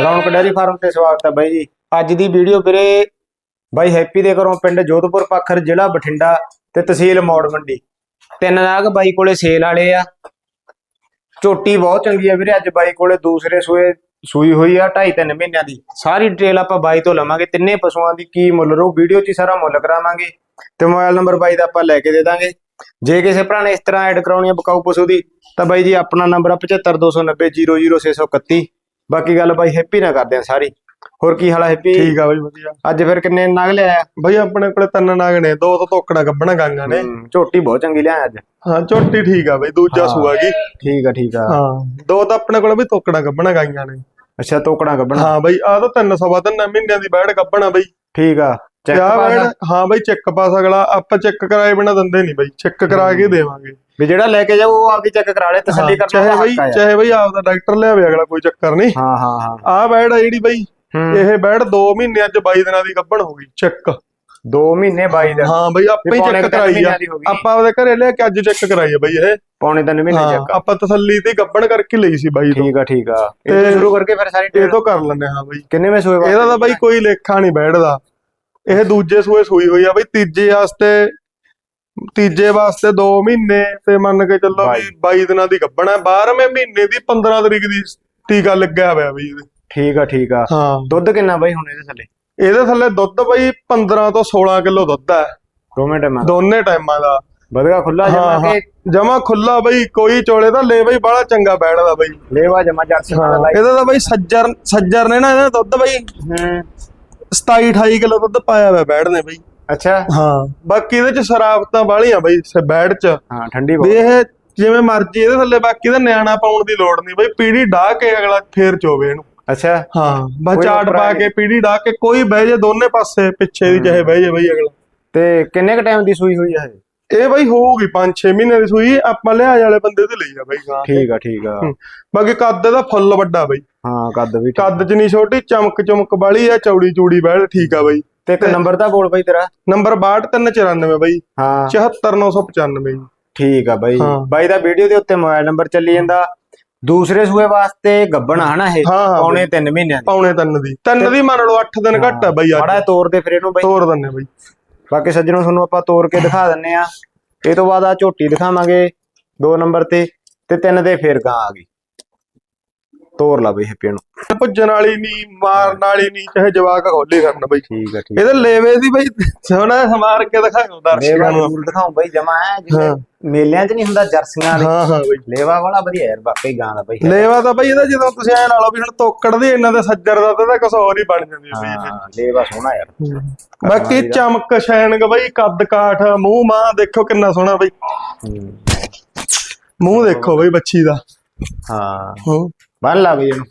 ਰੌਣਕ dairy farm ਤੇ ਸਵਾਗਤ ਹੈ ਬਾਈ ਜੀ। ਅੱਜ ਦੀ ਵੀਡੀਓ ਵੀਰੇ ਬਾਈ ਹੈਪੀ ਦੇ ਘਰੋਂ ਪਿੰਡ ਜੋਧਪੁਰ ਪੱਖਰ ਜ਼ਿਲ੍ਹਾ ਬਠਿੰਡਾ ਤੇ ਤਹਿਸੀਲ ਮੌੜ ਮੰਡੀ। ਤਿੰਨ ਨਾਗ ਬਾਈ ਕੋਲੇ ਸੇਲ ਵਾਲੇ ਆ। ਝੋਟੀ ਬਹੁਤ ਚੰਗੀ ਆ ਵੀਰੇ, ਅੱਜ ਬਾਈ ਕੋਲੇ ਦੂਸਰੇ ਸੂਏ ਸੂਈ ਹੋਈ ਆ 2.5 3 ਮਹੀਨਿਆਂ ਦੀ। ਸਾਰੀ ਡਿਟੇਲ ਆਪਾਂ ਬਾਈ ਤੋਂ ਲਵਾਂਗੇ, ਤਿੰਨੇ ਪਸ਼ੂਆਂ ਦੀ ਕੀ ਮੁੱਲ ਰਹੂ, ਵੀਡੀਓ 'ਚ ਹੀ ਸਾਰਾ ਮੁੱਲ ਕਰਾਵਾਂਗੇ ਤੇ ਮੋਬਾਈਲ ਨੰਬਰ ਬਾਈ ਦਾ ਆਪਾਂ ਲੈ ਕੇ ਦੇ ਦਾਂਗੇ। ਜੇ ਕਿਸੇ ਭਰਾ ਨੇ ਇਸ ਤਰ੍ਹਾਂ ਐਡ ਕਰਾਉਣੀ ਆ ਬਕਾਊ ਪਸ਼ੂ ਦੀ, ਤਾਂ ਬਾਈ ਜੀ ਆਪਣਾ ਨੰਬਰ ਆ 7529000630 ਬਾਕੀ ਗੱਲ ਬਾਈ ਹੈਪੀ ਨਾਲ ਕਰਦੇ ਆ ਸਾਰੀ। ਹੋਰ ਕੀ ਹਾਲ ਆ ਹੈਪੀ ਠੀਕ ਆ ਬਈ ਵਧੀਆ। ਅੱਜ ਫਿਰ ਕਿੰਨੇ ਨਗ ਲਿਆ ਬਈ ਆਪਣੇ ਕੋਲੇ ਤਿੰਨ ਨਾਗ ਨੇ ਦੋ ਤੋਂ ਤੋਕੜਾ ਗੱਬਣਾ ਗਾਂਗਾ ਨੇ। ਝੋਟੀ ਬਹੁਤ ਚੰਗੀ ਲਿਆ ਅੱਜ। ਹਾਂ ਝੋਟੀ ਠੀਕ ਆ ਬਈ ਦੂਜਾ ਹਾਂ। ਸੂਆ ਗਈ ਠੀਕ ਆ ਠੀਕ ਆ। ਹਾਂ ਦੋ ਤਾਂ ਆਪਣੇ ਕੋਲੇ ਵੀ ਤੋਕੜਾ ਗੱਬਣਾ ਗਾਈਆਂ ਨੇ। ਅੱਛਾ ਤੋਕੜਾ ਕੱਢਣਾ ਹਾਂ ਬਈ ਆ ਤਾਂ ਤਿੰਨ ਸਵਾ ਤਿੰਨ ਮਹੀਨਿਆਂ ਦੀ ਬੈੜ ਗੱਬਣਾ ਬਈ। ਠੀਕ ਆ। ਚੈੱਕ ਕਿਆ ਪਾਸ ਹਾਂ ਬਈ ਚੈੱਕ ਪਾਸ ਅਗਲਾ। ਆਪਾਂ ਚੈੱਕ ਕਰਾਏ ਬਿਨਾ ਦਿੰਦੇ ਨਹੀਂ ਬਈ। ਚੈੱਕ ਕਰਾ ਕੇ ਦੇਵਾਂਗੇ। ਵੀ ਜਿਹੜਾ ਲੈ ਕੇ ਜਾਊ ਉਹ ਆਪਦੀ ਚੈੱਕ ਕਰਾ ਲੈ ਤਸੱਲੀ ਹਾਂ, ਕਰਨਾ ਚਾਹੇ ਬਈ। ਚਾਹੇ ਬਈ ਆਪਦਾ ਡਾਕਟਰ ਲਿਆਵੇ ਅਗਲਾ ਕੋਈ ਚੱਕਰ ਨਹੀਂ। ਹਾਂ ਹਾਂ ਹਾਂ। ਆ ਬੈੜ ਆ ਜਿਹੜੀ ਬਈ ਹੂੰ। ਇਹ ਬੈੜ 2 ਮਹੀਨਿਆਂ ਚ 22 ਦਿਨਾਂ ਦੀ ਗੱਬਣ ਹੋ ਗਈ ਚੈੱਕ 2 ਮਹੀਨੇ 22 ਦਿਨ ਹਾਂ ਬਈ ਆਪਾਂ ਹੀ ਪੌਣੇ ਚੈੱਕ ਤਿੰਨ ਕਰਾਈ ਆ। ਮਹੀਨਿਆਂ ਦੀ ਹੋ ਗਈ। ਆਪਾਂ ਉਹਦੇ ਘਰੇ ਲਿਆ ਕੇ ਅੱਜ ਚੈੱਕ ਕਰਾਈ ਆ ਬਈ ਇਹ। ਪੌਣੇ 3 ਮਹੀਨੇ ਹਾਂ ਚੈੱਕ ਆਪਾਂ ਤਸੱਲੀ ਤੇ ਗੱਬਣ ਕਰਕੇ ਲਈ ਸੀ ਬਾਈ ਤੋਂ। ਠੀਕ ਆ ਠੀਕ ਆ। ਇਹ ਤੇ- ਤੋਂ ਸ਼ੁਰੂ ਕਰਕੇ ਫਿਰ ਸਾਰੀ ਇਹ ਡੇਟ ਤੋਂ ਕਰ ਲੈਂਦੇ ਹਾਂ ਬਾਈ। ਕਿੰਨੇ ਵੇ ਸੋਏ ਇਹਦਾ ਤਾਂ ਬਾਈ ਕੋਈ ਲੇਖਾ ਨਹੀਂ ਬੈਠਦਾ ਇਹ ਦੂਜੇ ਸੂਏ ਸੂਈ ਹੋਈ ਆ ਬਾਈ ਤੀਜੇ ਵਾਸਤੇ ਤੀਜੇ ਵਾਸਤੇ 2 ਮਹੀਨੇ ਤੇ ਮੰਨ ਕੇ ਚੱਲੋ ਵੀ 22 ਦਿਨਾਂ ਦੀ ਗੱਭਣ ਹੈ 12ਵੇਂ ਮਹੀਨੇ ਦੀ 15 ਤਰੀਕ ਦੀ ਟੀਕਾ ਲੱਗਿਆ ਹੋਇਆ ਬਈ ਇਹਦੇ। ਠੀਕ ਆ ਠੀਕ ਆ। ਹਾਂ। ਦੁੱਧ ਕਿੰਨਾ ਬਾਈ ਹੁਣ ਇਹਦੇ ਥੱਲੇ? ਇਹਦੇ ਥੱਲੇ ਦੁੱਧ ਬਾਈ 15 ਤੋਂ 16 ਕਿਲੋ ਦੁੱਧ ਹੈ ਦੋਵੇਂ ਟਾਈਮਾਂ ਦੋਨੇ ਟਾਈਮਾਂ ਦਾ। ਵਧਗਾ ਖੁੱਲਾ ਜਮਾ ਕੇ? ਜਮਾ ਖੁੱਲਾ ਬਈ ਕੋਈ ਚੋਲੇ ਦਾ ਲੈ ਬਈ ਬੜਾ ਚੰਗਾ ਬੈਠਦਾ ਬਈ। ਲੇਵਾ ਜਮਾ ਜਰਸੀ ਲਾਈ। ਇਹਦਾ ਤਾਂ ਬਈ ਸੱਜਰ ਸੱਜਰ ਨੇ ਨਾ ਇਹਦਾ ਦੁੱਧ ਬਈ। ਹੂੰ। 27 28 ਕਿਲੋ ਦੁੱਧ ਪਾਇਆ ਹੋਇਆ ਬੈੜ ਨੇ ਬਈ। ਅੱਛਾ। ਹਾਂ। ਬਾਕੀ ਇਹਦੇ ਚ ਸ਼ਰਾਬਤਾਂ ਵਾਲੀਆਂ ਬਈ ਸ- ਬੈੜ ਚ। ਹਾਂ ਠੰਡੀ ਵੀ ਬਹੁਤ ਇਹ ਜਿਵੇਂ ਮਰਜ਼ੀ ਇਹਦੇ ਥੱਲੇ ਬਾਕੀ ਦਾ ਨਿਆਣਾ ਪਾਉਣ ਦੀ ਲੋੜ ਨਹੀਂ ਬਈ ਪੀੜੀ ਢਾ ਕੇ ਅਗਲਾ ਫੇਰ ਚੋਵੇ ਇਹਨੂੰ। ਅੱਛਾ। ਹਾਂ ਬਸ ਕੋਈ ਚਾਟ ਉਪਰਾ ਪਾ ਨਹੀਂ। ਕੇ ਪੀੜੀ ਢਾ ਕੇ ਕੋਈ ਬਹਿ ਜੇ ਦੋਨੇ ਪਾਸੇ ਪਿੱਛੇ ਦੀ ਚਾਹੇ ਬਹਿ ਜੇ ਬਈ ਅਗਲਾ। ਤੇ ਕਿੰਨੇ ਕ ਟਾਈਮ ਦੀ ਸੂਈ ਹੋਈ ਆ ਇਹ? ਇਹ ਬਈ ਹੋਊਗੀ 5-6 ਮਹੀਨੇ ਦੀ ਸੂਈ ਆਪਾਂ ਲਿਹਾਜ਼ ਵਾਲੇ ਬੰਦੇ ਤੇ ਲਈ ਆ ਬਈ ਗਾਂ ਠੀਕ ਆ ਠੀਕ ਆ। ਬਾਕੀ ਕੱਦ ਇਹਦਾ ਫੁੱਲ ਵੱਡਾ ਬਈ। ਹਾਂ ਕੱਦ ਵੀ। ਕੱਦ ਚ ਨਹੀਂ ਛੋਟੀ ਚਮਕ ਚਮਕ ਵਾਲੀ ਆ ਚੌੜੀ ਚੂੜੀ ਬੈਲ ਠੀਕ ਆ ਬਈ। ਤੇ ਇੱਕ ਨੰਬਰ ਦਾ ਬੋਲ ਬਾਈ ਤੇਰਾ। ਨੰਬਰ 62394 ਬਈ। ਹਾਂ। 74995 ਜੀ ਠੀਕ ਆ ਬਾਈ। ਬਾਈ ਦਾ ਵੀਡੀਓ ਦੇ ਉੱਤੇ ਮੋਬਾਈਲ ਨੰਬਰ ਚੱਲੀ ਜਾਂਦਾ। ਦੂਸਰੇ ਸੂਏ ਵਾਸਤੇ ਗੱਬਣ ਹਨਾ ਇਹ ਪੌਣੇ 3 ਮਹੀਨਿਆਂ ਦੀ। ਪੌਣੇ ਤਿੰਨ ਦੀ। ਤਿੰਨ ਦੀ ਮੰਨ ਲਓ 8 ਦਿਨ ਘੱਟ ਆ ਬਈ ਬੜਾ ਅੱਜ ਤੋਰ ਦੇ ਫਿਰ ਇਹਨੂੰ ਬਾਈ। ਤੋਰ ਦਿੰਨੇ ਬਈ। ਬਾਕੀ ਸੱਜਣੋ, ਤੁਹਾਨੂੰ ਆਪਾਂ ਤੋਰ ਕੇ ਦਿਖਾ ਦਿੰਨੇ ਆ। ਇਹ ਤੋਂ ਬਾਅਦ ਆ ਝੋਟੀ ਦਿਖਾਵਾਂਗੇ 2 ਨੰਬਰ ਤੇ ਤੇ 3 ਦੇ ਫੇਰ ਗਾਂ ਆ ਗਈ। ਤੋਰ ਲਾ ਬਈ ਹੈਪੀ ਨੂੰ ਭੁੱਜਣ ਵਾਲੀ ਨਹੀਂ ਮਾਰਨ ਵਾਲੀ ਨਹੀਂ ਚਾਹੇ ਜਵਾਕ ਖੋਲੀ ਕਰਨ ਬਈ। ਠੀਕ ਆ ਠੀਕ ਇਹਦੇ ਲੇਵੇ ਦੀ ਬਈ ਸੋਹਣਾ ਸਮਾਰ ਕੇ ਦਿਖਾਓ ਲੇਵਾ ਦਰਸ਼ਕਾਂ ਨੂੰ। ਜ਼ਰੂਰ ਦਿਖਾਉਂ ਬਾਈ ਜਮਾ ਹੈ ਜਿਵੇਂ ਹਾਂ। ਮੇਲਿਆਂ 'ਚ ਨਹੀਂ ਹੁੰਦਾ ਜਰਸੀਆਂ ਵਾਲੇ। ਹਾਂ ਹਾਂ ਬਈ। ਲੇਵਾ ਵਾਲਾ ਵਧੀਆ ਯਾਰ ਵਾਕਈ ਗਾਂ ਦਾ ਬਾਈ। ਲੇਵਾ ਤਾਂ ਬਈ ਇਹਦਾ ਜਦੋਂ ਤੁਸੀਂ ਐ ਨਾਲੋਂ ਵੀ ਹੁਣ ਤੋਕੜ ਦੀ ਇਹਨਾਂ ਦੇ ਸੱਜਰ ਦਾ ਤਾਂ ਕੁਝ ਹੋਰ ਹੀ ਬਣ ਜਾਂਦੀ ਆ ਬਈ ਹਾਂ ਲੇਵਾ ਸੋਹਣਾ ਯਾਰ। ਬਾਕੀ ਚਮਕ ਸ਼ੈਨਗ ਬਈ ਕੱਦ ਕਾਠ ਮੂੰਹ ਮਾਂ ਦੇਖੋ ਕਿੰਨਾ ਸੋਹਣਾ ਬਈ। ਹੂੰ। ਮੂੰਹ ਦੇਖੋ ਬਈ ਬੱਚੀ ਦਾ। ਹਾਂ। ਹੂੰ। ਬੰਨ ਲਾ ਬਈ ਇਹਨੂੰ।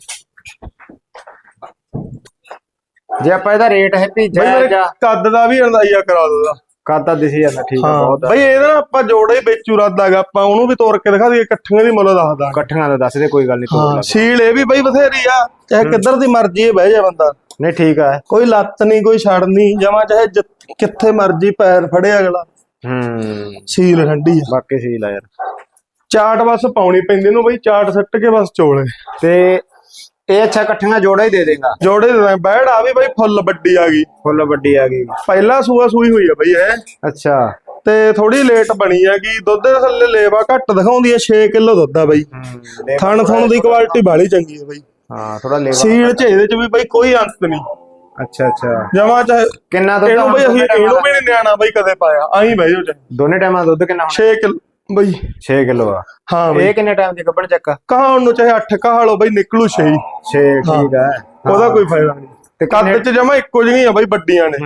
ਜੇ ਆਪਾਂ ਇਹਦਾ ਰੇਟ ਹੈ ਵੀ ਬਈ ਜਾ ਮੇਰੇ ਕੱਦ ਦਾ ਵੀ ਅੰਦਾਜ਼ਾ ਕਰਾ ਦੋ ਕਾਤਾ ਦਿਸੀ ਜਾਂਦਾ ਠੀਕ ਆ ਹਾਂ ਬਹੁਤ। ਬਈ ਇਹਦਾ ਨਾ ਆਪਾਂ ਜੋੜੇ ਵੇਚੂ ਰੱਦਾਗਾ ਆਪਾਂ ਉਹਨੂੰ ਵੀ ਤੋੜ ਕੇ ਦਿਖਾ ਦਈਏ ਇਕੱਠੀਆਂ ਦੀ ਮੁੱਲ ਦੱਸਦਾ। ਇਕੱਠੀਆਂ ਦਾ ਦੱਸ ਦੇ ਕੋਈ ਗੱਲ ਨਹੀਂ ਤੋੜ ਹਾਂ ਲਾ। ਸੀਲ ਇਹ ਵੀ ਬਈ ਬਥੇਰੀ ਆ ਚਾਹੇ ਕਿੱਧਰ ਦੀ ਮਰਜ਼ੀ ਇਹ ਬਹਿ ਜਾ ਬੰਦਾ। ਨਹੀਂ ਠੀਕ ਆ। ਕੋਈ ਲੱਤ ਨਹੀਂ ਕੋਈ ਛੜ ਨਹੀਂ ਜਮਾ ਚਾਹੇ ਜਿ- ਕਿੱਥੇ ਮਰਜ਼ੀ ਪੈਰ ਫੜੇ ਅਗਲਾ। ਹੂੰ। ਸੀਲ ਠੰਡੀ ਆ। ਬਾਕੀ ਸੀ ਲਾ ਯਾਰ। ਚਾਟ ਬਸ ਪਾਉਣੀ ਪੈਂਦੀ ਨੂੰ ਬਈ ਚਾਟ ਸੱਟ ਕੇ ਬਸ ਚੋਲੇ। ਤੇ ਇਹ ਅੱਛਾ ਇਕੱਠੀਆਂ ਜੋੜਾ ਹੀ ਦੇ ਦੇਗਾ। ਜੋੜੇ ਦੇ ਬੈੜ ਆ ਵੀ ਬਈ ਫੁੱਲ ਵੱਡੀ ਆ ਗਈ। ਫੁੱਲ ਵੱਡੀ ਆ ਗਈ। ਪਹਿਲਾ ਸੂਆ ਸੂਈ ਹੋਈ ਆ ਬਈ ਇਹ। ਅੱਛਾ। ਤੇ ਥੋੜੀ ਲੇਟ ਬਣੀ ਆ ਕਿ ਦੁੱਧ ਦੇ ਥੱਲੇ ਲੇਵਾ ਘੱਟ ਦਿਖਾਉਂਦੀ ਆ 6 ਕਿਲੋ ਦੁੱਧ ਆ ਬਈ। ਥਣ ਥਣ ਦੀ ਕੁਆਲਿਟੀ ਬਾਲੀ ਚੰਗੀ ਆ ਬਈ। ਹਾਂ ਥੋੜਾ ਲੇਵਾ ਸੀਲ ਚ ਇਹਦੇ ਚ ਵੀ ਬਈ ਕੋਈ ਅੰਤ ਨਹੀਂ। ਅੱਛਾ ਅੱਛਾ। ਜਮਾ ਚਾਹੇ ਕਿੰਨਾ ਦੁੱਧ ਇਹਨੂੰ ਬਈ ਅਸੀਂ ਇਹਨੂੰ ਵੀ ਨਹੀਂ ਨਿਆਣਾ ਬਈ ਕਦੇ ਪਾਇਆ। ਆਹੀਂ ਜਾਓ ਚਾਹੇ। ਦੋਨੇ ਟਾਈਮਾਂ ਦੁੱਧ ਕਿੰਨਾ ਹੋਣਾ? 6 ਕਿਲੋ। ਬਈ। 6 ਕਿਲੋ ਆ। ਹਾਂ ਬਈ। ਇਹ ਕਿੰਨੇ ਟਾਈਮ ਦੀ ਕੱਪੜ ਚੱਕ? ਕਹਾਉਣ ਨੂੰ ਚਾਹੇ 8 ਕਹਾ ਲਓ ਬਈ ਨਿਕਲੂ 6 6 ਠੀਕ ਆ। ਉਹਦਾ ਕੋਈ ਫਾਇਦਾ ਨਹੀਂ। ਤੇ ਕੱਦ ਚ ਜਮਾ ਇੱਕੋ ਜਿਹੀਆਂ ਆ ਬਈ ਵੱਡੀਆਂ ਨੇ।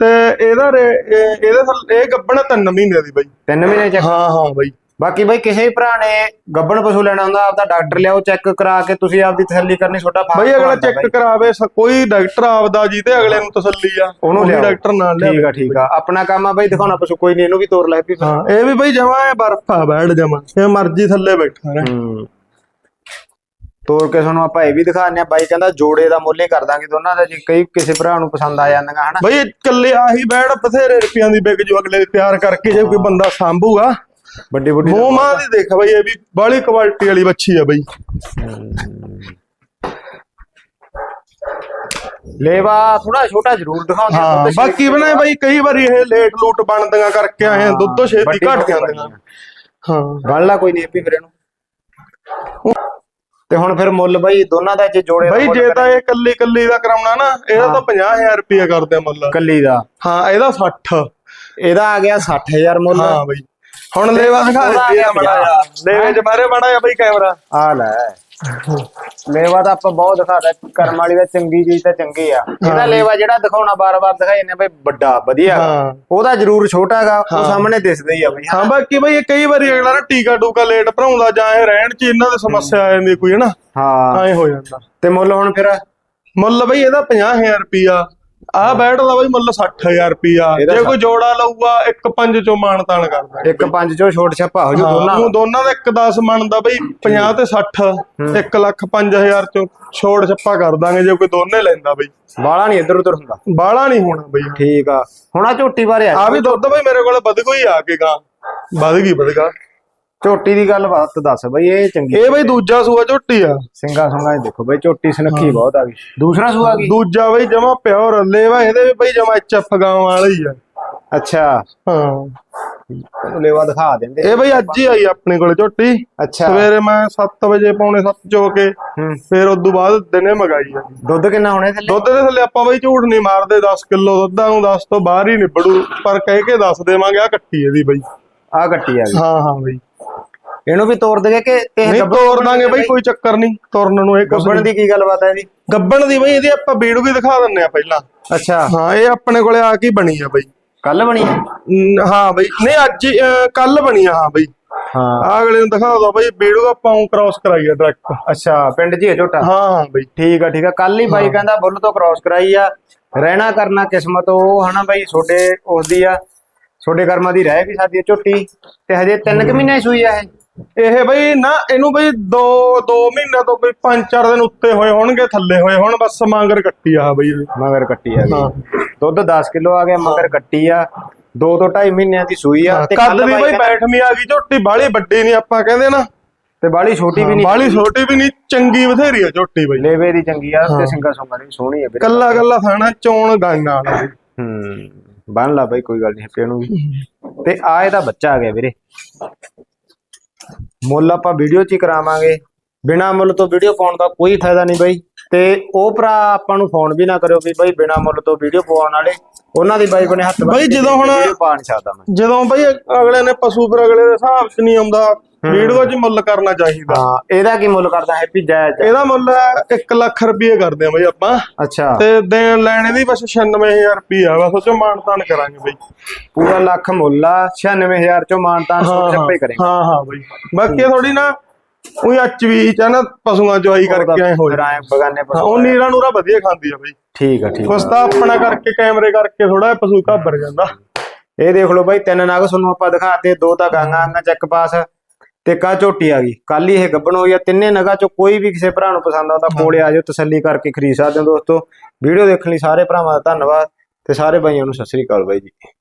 ਤੇ ਇਹਦਾ ਇਹਦੇ ਇਹ ਗੱਬਣਾ 3 ਮਹੀਨਿਆਂ ਦੀ ਬਈ। ਤਿੰਨ ਮਹੀਨੇ ਚੱਕ? ਹਾਂ ਹਾਂ ਬਈ। ਬਾਕੀ ਬਈ ਕਿਸੇ ਵੀ ਭਰਾ ਨੇ ਗੱਬਣ ਪਸ਼ੂ ਲੈਣਾ ਹੁੰਦਾ ਆਪਦਾ ਡਾਕਟਰ ਲਿਆਓ ਚੈੱਕ ਕਰਾ ਕੇ ਤੁਸੀਂ ਆਪਦੀ ਤਸੱਲੀ ਕਰਨੀ ਛੋਟਾ ਫਾਰਮ ਬਈ ਅਗਲਾ ਚੈੱਕ ਕਰਾਵੇ ਕੋਈ ਡਾਕਟਰ ਆਪਦਾ ਜੀ ਤੇ ਅਗਲੇ ਨੂੰ ਤਸੱਲੀ ਆ ਉਹਨੂੰ। ਡਾਕਟਰ ਨਾਲ ਲਿਆ ਠੀਕ ਆ ਠੀਕ ਆ। ਆਪਣਾ ਕੰਮ ਆ ਬਈ ਦਿਖਾਉਣਾ ਪਸ਼ੂ ਕੋਈ ਨਹੀਂ ਇਹਨੂੰ ਵੀ ਤੋਰ ਲੈ ਵੀ। ਹਾਂ ਇਹ ਵੀ ਬਈ ਜਮਾ ਹੈ ਬਰਫ ਆ ਬੈਠ ਜਮਾ। ਇਹ ਮਰਜ਼ੀ ਥੱਲੇ ਬੈਠਾ ਰਹਿ। ਤੋਰ ਕੇ ਤੁਹਾਨੂੰ ਆਪਾਂ ਇਹ ਵੀ ਦਿਖਾਉਂਦੇ ਆ ਬਾਈ ਕਹਿੰਦਾ ਜੋੜੇ ਦਾ ਮੁੱਲ ਹੀ ਕਰ ਦਾਂਗੇ ਦੋਨਾਂ ਦਾ ਜੇ ਕਈ ਕਿਸੇ ਭਰਾ ਨੂੰ ਪਸੰਦ ਆ ਜਾਂਦੀਆਂ ਹਨਾ। ਬਈ ਇਕੱਲੇ ਆਹੀ ਬੈੜ ਬਥੇਰੇ ਰੁਪਈਆਂ ਦੀ ਵਿਕ ਜੋ ਅਗਲੇ ਤਿਆਰ ਕਰਕੇ ਜੇ ਕੋਈ ਬੰਦਾ ਸਾਂਭੂਗਾ। ਵੱਡੀ ਵੱਡੀ ਮੂੰਹ ਮਾਂ ਦੀ ਦੇਖ ਬਈ ਇਹ ਵੀ ਬਾਹਲੀ ਕੁਆਲਿਟੀ ਵਾਲੀ ਬੱਚੀ ਆ ਬਈ। ਲੇਵਾ ਥੋੜਾ ਛੋਟਾ ਜ਼ਰੂਰ ਦਿਖਾਉਂਦੇ ਆ, ਹਾਂ ਦੁੱਧ ਬਾਕੀ ਬਣਾ ਬਾਈ ਕਈ ਵਾਰੀ ਇਹ ਲੇਟ ਲੂਟ ਬਣਦੀਆਂ ਕਰਕੇ ਆਏ ਦੁੱਧ ਛੇਤੀ ਵੱਡੀ ਘਟ ਜਾਂਦੀਆਂ। ਹਾਂ। ਗੱਲ ਕੋਈ ਨਹੀਂ ਹੈਪੀ ਫਿਰ ਇਹਨੂੰ ਤੇ ਹੁਣ ਫਿਰ ਮੁੱਲ ਬਾਈ ਦੋਨਾਂ ਦਾ ਜੇ ਜੋੜੇ ਦਾ ਬਾਈ ਮੁੱਲ ਜੇ ਤਾਂ ਇਹ ਕੱਲੀ ਕੱਲੀ ਦਾ ਕਰਾਉਣਾ ਨਾ ਇਹਦਾ। ਤਾਂ 50000 ਰੁਪਏ ਕਰਦੇ ਆ ਮੁੱਲ। ਕੱਲੀ ਦਾ। ਹਾਂ ਇਹਦਾ 60 ਇਹਦਾ ਆ ਗਿਆ 60000 ਮੁੱਲ। ਹਾਂ ਬਾਈ। ਹੁਣ ਲੈਵਾ ਦਿਖਾ ਗਿਆ ਆ ਮੜਾ ਲੈਵੇ ਚ ਮਾਰੇ ਮੜਾ ਆ ਬਾਈ ਕੈਮਰਾ। ਆ ਲੈ। ਲੇਵਾ ਤਾਂ ਆਪਾਂ ਬਹੁਤ ਦਿਖਾਦਾ ਕਰਮ ਵਾਲੀ ਦਾ ਚੰਗੀ ਚੀਜ਼ ਤਾਂ ਚੰਗੀ ਆ। ਇਹਦਾ ਲੇਵਾ ਜਿਹੜਾ ਦਿਖਾਉਣਾ ਬਾਰ-ਬਾਰ ਦਿਖਾਈ ਜਾਂਦੇ ਬਈ ਵੱਡਾ ਵਧੀਆ। ਹਾਂ। ਉਹਦਾ ਜ਼ਰੂਰ ਛੋਟਾ ਹੈਗਾ ਉਹ ਸਾਹਮਣੇ ਦਿਸਦਾ ਹੀ ਆ ਬਈ। ਹਾਂ ਬਾਕੀ ਬਾਈ ਇਹ ਕਈ ਵਾਰੀ ਅਗਲਾ ਨਾ ਟੀਕਾ ਟੂਕਾ ਲੇਟ ਭਰਾਉਂਦਾ ਜਾਂ ਇਹ ਰਹਿਣ ਚ ਇਹਨਾਂ ਦੀ ਸਮੱਸਿਆ ਆ ਜਾਂਦੀ ਕੋਈ ਹਨਾ ਹਾਂ। ਐ ਹੋ ਜਾਂਦਾ। ਤੇ ਮੁੱਲ ਹੁਣ ਫਿਰ? ਮੁੱਲ ਬਈ ਇਹਦਾ 50000 ਰੁਪਿਆ ਆਹ ਬੈਠ ਦਾ ਬਈ ਮੁੱਲ 60000 ਰੁਪਿਆ ਜੇ ਕੋਈ ਜੋੜਾ ਲਊਗਾ ਇੱਕ ਪੰਜ ਚੋਂ ਮਾਨ ਤਾਨ ਕਰਦਾ। ਇੱਕ ਪੰਜ ਚੋਂ ਛੋਟ ਛੱਪਾ ਹੋ ਜੂ ਦੋਨਾਂ। ਉਹ ਦੋਨਾਂ ਦਾ ਇੱਕ 10 ਮੰਨਦਾ ਬਈ 50 ਤੇ 60 1 ਲੱਖ 5000 ਚੋਂ ਛੋੜ ਛੱਪਾ ਕਰ ਦਾਂਗੇ ਜੇ ਕੋਈ ਦੋਨੇ ਲੈਂਦਾ ਬਈ। ਬਾਲਾ ਨਹੀਂ ਇੱਧਰ ਉੱਧਰ ਹੁੰਦਾ। ਬਾਹਲਾ ਨਹੀਂ ਹੋਣਾ ਬਈ। ਠੀਕ ਆ। ਹੁਣ ਆ ਝੋਟੀ ਬਾਰੇ ਆ ਆ ਵੀ ਦੁੱਧ ਬਈ ਮੇਰੇ ਕੋਲ ਵਧ ਗਈ ਆ ਕੇ ਗਾਂ। ਵਧ ਗਈ ਵਧ ਗਾ ਝੋਟੀ ਦੀ ਗੱਲ ਬਾਤ ਦੱਸ ਬਈ ਇਹ ਚੰਗੀ ਇਹ ਬਈ ਦੂਜਾ ਸੂਆ ਝੋਟੀ ਆ। ਸਿੰਘਾ ਸੰਗਾ ਇਹ ਦੇਖੋ ਬਈ ਝੋਟੀ ਸੁਨੱਖੀ ਬਹੁਤ ਆ ਗਈ ਦੂਸਰਾ ਸੂਆ ਗਈ ਦੂਜਾ ਬਈ ਜਮਾ ਪਿਓਰ ਲੈਵਾ ਇਹਦੇ ਵੀ ਬਈ ਜਮਾ ਐਚਐਫ ਗਾਂ ਵਾਲੀ ਆ। ਅੱਛਾ। ਹਾਂ। ਲੇਵਾ ਦਿਖਾ ਦਿੰਦੇ। ਇਹ ਬਈ ਅੱਜ ਹੀ ਆਈ ਆਪਣੇ ਕੋਲੇ ਝੋਟੀ। ਅੱਛਾ। ਸਵੇਰੇ ਮੈਂ 7 ਵਜੇ ਪੌਣੇ 7 ਚੋ ਕੇ ਹੂੰ। ਫਿਰ ਉਦੋਂ ਬਾਅਦ ਦਿਨੇ ਮਗਾਈ ਆ। ਦੁੱਧ ਕਿੰਨਾ ਹੋਣੇ ਥੱਲੇ? ਦੁੱਧ ਦੇ ਥੱਲੇ ਆਪਾਂ ਬਈ ਝੂਠ ਨਹੀਂ ਮਾਰਦੇ 10 ਕਿਲੋ ਦੁੱਧਾਂ ਨੂੰ 10 ਤੋਂ ਬਾਹਰ ਹੀ ਨਿਬੜੂ। ਪਰ ਕਹਿ ਕੇ ਦੱਸ ਦੇਵਾਂਗੇ ਆ ਕੱਟੀ ਇਹਦੀ ਬਈ। ਆ ਗੱਟੀ ਆ ਗਈ ਹਾਂ ਹਾਂ ਬਈ। ਇਹਨੂੰ ਵੀ ਤੋੜ ਦੇਗੇ ਕਿ ਇਹ ਨਹੀਂ ਗੱਭਣ ਤੋੜ ਦਾਂਗੇ ਬਈ ਕੋਈ ਚੱਕਰ ਨਹੀਂ ਤੋੜਨ ਨੂੰ ਇਹ ਕੁਛ ਗੱਬਣ ਦੀ ਕੀ ਗੱਲਬਾਤ ਹੈ ਇਹਦੀ ਗੱਬਣ ਦੀ ਬਈ ਇਹਦੀ ਆਪਾਂ ਵੀਡੀਓ ਵੀ ਦਿਖਾ ਦਿੰਨੇ ਆ ਪਹਿਲਾਂ। ਅੱਛਾ। ਹਾਂ ਇਹ ਆਪਣੇ ਕੋਲੇ ਆ ਕੇ ਬਣੀ ਆ ਬਈ। ਕੱਲ ਬਣੀ ਹੈ ਨ- ਹਾਂ ਬਈ ਨਹੀਂ ਅੱਜ ਕੱਲ ਬਣੀ ਆ ਹਾਂ ਬਈ। ਹਾਂ। ਆ ਅਗਲੇ ਨੂੰ ਦਿਖਾ ਦੋ ਬਈ ਵੀਡੀਓ ਆਪਾਂ ਕ੍ਰਾਸ ਕਰਾਈ ਆ ਡਾਇਰੈਕਟ ਅੱਛਾ ਪਿੰਡ ਹੀ ਹੈ ਝੋਟਾ ਹਾਂ ਹਾਂ ਬਈ। ਠੀਕ ਆ ਠੀਕ ਆ। ਕੱਲ ਹੀ ਬਾਈ ਕਹਿੰਦਾ ਬੁੱਲ ਤੋਂ ਕ੍ਰਾਸ ਕਰਾਈ ਆ। ਰਹਿਣਾ ਕਰਨਾ ਕਿਸਮਤ ਉਹ ਹਨਾ ਬਾਈ? ਛੋਡੇ ਉਸਦੀ ਆ। ਛੋਡੇ ਕਰਮਾਂ ਦੀ ਰਹਿ ਵੀ ਸਾਡੀ ਝੋਟੀ। ਤੇ ਹਜੇ 3 ਕੁ ਮਹੀਨੇ ਹੀ ਸੂਈ ਆ ਇਹ। ਇਹ ਬਈ ਨਾ ਇਹਨੂੰ ਬਈ 2 2 ਮਹੀਨੇ ਤੋਂ ਕੋਈ 5-4 ਦਿਨ ਉੱਤੇ ਹੋਏ ਹੋਣਗੇ ਥੱਲੇ ਹੋਏ ਹੁਣ ਬਸ ਮਾਂਗਰ ਕੱਟੀ ਆ ਬਈ। ਮਗਰ ਕੱਟੀ ਆ ਹਾਂ। ਦੁੱਧ 10 ਕਿਲੋ ਆ ਗਿਆ ਮਗਰ ਕੱਟੀ ਆ। 2 ਤੋਂ 2.5 ਮਹੀਨਿਆਂ ਦੀ ਸੂਈ ਆ। ਤੇ ਕੱਦ ਦੀ ਬਾਈ ਬਈ ਬੈਠਵੀਂ ਆ ਗਈ ਝੋਟੀ ਬਾਹਲੀ ਵੱਡੀ ਨਹੀਂ ਆਪਾਂ ਕਹਿੰਦੇ ਨਾ। ਤੇ ਬਾਲੀ ਛੋਟੀ ਵੀ ਨਹੀਂ ਬਾਹਲੀ ਛੋਟੀ ਵੀ ਨਹੀਂ ਚੰਗੀ ਬਥੇਰੀ ਆ ਝੋਟੀ ਬਈ। ਲੇਵੇ ਦੀ ਚੰਗੀ ਆ ਤੇ ਸਿੰਗਾ ਸੁੰਗਾ ਦੀ ਸੋਹਣੀ ਆ ਕੱਲਾ ਕੱਲਾ ਥਾਣਾ ਚੋਣ ਗਾਈਆਂ ਬਈ। ਹੂੰ ਬੰਨ ਲਾ ਬਾਈ ਕੋਈ ਗੱਲ ਨਹੀਂ ਹੱਪੇ ਨੂੰ ਵੀ। ਤੇ ਆ ਇਹਦਾ ਬੱਚਾ ਆ ਗਿਆ ਵੀਰੇ। ਮੁੱਲ ਆਪਾਂ ਵੀਡੀਓ 'ਚ ਹੀ ਕਰਾਵਾਂਗੇ। ਬਿਨਾ ਮੁੱਲ ਤੋਂ ਵੀਡੀਓ ਪਾਉਣ ਦਾ ਕੋਈ ਫਾਇਦਾ ਨਹੀਂ ਬਾਈ। ਤੇ ਉਹ ਭਰਾ ਆਪਾਂ ਨੂੰ ਫੋਨ ਵੀ ਨਾ ਕਰਿਓ ਵੀ ਬਾਈ ਬਿਨਾ ਮੁੱਲ ਤੋਂ ਵੀਡੀਓ ਪਾਉਣ ਵਾਲੇ। ਉਹਨਾਂ ਦੀ ਬਾਈ ਬਣੇ ਹੱਥ ਬਾਈ ਜਦੋਂ ਹੁਣ- ਵੀਡੀਓ ਪਾ ਨਹੀਂ ਸਕਦਾ ਮੈਂ। ਜਦੋਂ ਬਈ ਅਗਲੇ ਨੇ ਪਸ਼ੂ ਫਿਰ ਅਗਲੇ ਦੇ ਹਿਸਾਬ 'ਚ ਨਹੀਂ ਆਉਂਦਾ ਵੀਡੀਓ 'ਚ ਮੁੱਲ ਕਰਨਾ ਚਾਹੀਦਾ। ਹਾਂ ਇਹਦਾ ਕੀ ਮੁੱਲ ਕਰਦਾ ਹੈਪੀ ਜਾਇਜ਼ ਇਹਦਾ ਮੁੱਲ 1 ਲੱਖ ਰੁਪਏ ਕਰਦੇ ਆ ਬਈ ਆਪਾਂ। ਅੱਛਾ। ਤੇ ਦੇਣ ਲੈਣ ਦੀ ਬਸ 96000 ਰੁਪਏ ਆ। ਬਸ ਉਹ ਚੋਂ ਮਾਨ ਤਾਨ ਕਰਾਂਗੇ ਬਈ। ਪੂਰਾ ਲੱਖ ਮੁੱਲ ਆ 96000 ਚੋਂ ਮਾਨਤਾਨ ਸੋਚ ਹਾਂ ਚੱਪੇ ਕਰੇ ਹਾਂ ਹਾਂ ਬਈ। ਬਾਕੀ ਥੋੜੀ ਨਾ ਉਹੀ ਅੱਚ ਵੀ ਚ ਨਾ ਪਸ਼ੂਆਂ ਚੋਈ ਕਰਕੇ ਐ ਹੋ ਜਾਂਦਾ ਆਏ ਬਗਾਨੇ ਪਸ਼ੂ ਉਹ ਨੀਰਾ ਨੂਰਾ ਵਧੀਆ ਖਾਂਦੀ ਆ ਬਈ। ਠੀਕ ਆ ਠੀਕ ਬਸ ਤਾਂ ਆਪਣਾ ਕਰਕੇ ਕੈਮਰੇ ਕਰਕੇ ਥੋੜਾ ਪਸ਼ੂ ਘਾਬਰ ਜਾਂਦਾ। ਇਹ ਦੇਖ ਲਓ ਬਾਈ ਤਿੰਨ ਨਗ ਤੁਹਾਨੂੰ ਆਪਾਂ ਦਿਖਾਤੇ ਦੋ ਤਾਂ ਗਾਂਗਾ ਆਂਗਾ ਚੱਕ ਪਾਸ। ਤੇ ਕਾ ਝੋਟੀ ਆ ਗਈ। ਕੱਲ ਹੀ ਇਹ ਗੱਬਣ ਹੋਈ ਆ। ਤਿੰਨੇ ਨਗਾਂ ਚੋਂ ਕੋਈ ਵੀ ਕਿਸੇ ਭਰਾ ਨੂੰ ਪਸੰਦ ਆਉਂਦਾ ਕੋਲੇ ਆ ਜਾਓ ਤਸੱਲੀ ਕਰਕੇ ਖਰੀਦ ਸਕਦੇ ਹੋ ਦੋਸਤੋ। ਵੀਡੀਓ ਦੇਖਣ ਲਈ ਸਾਰੇ ਭਰਾਵਾਂ ਦਾ ਧੰਨਵਾਦ ਤੇ ਸਾਰੇ ਭਾਈਆਂ ਨੂੰ ਸਤਿ ਸ੍ਰੀ ਅਕਾਲ ਬਾਈ ਜੀ।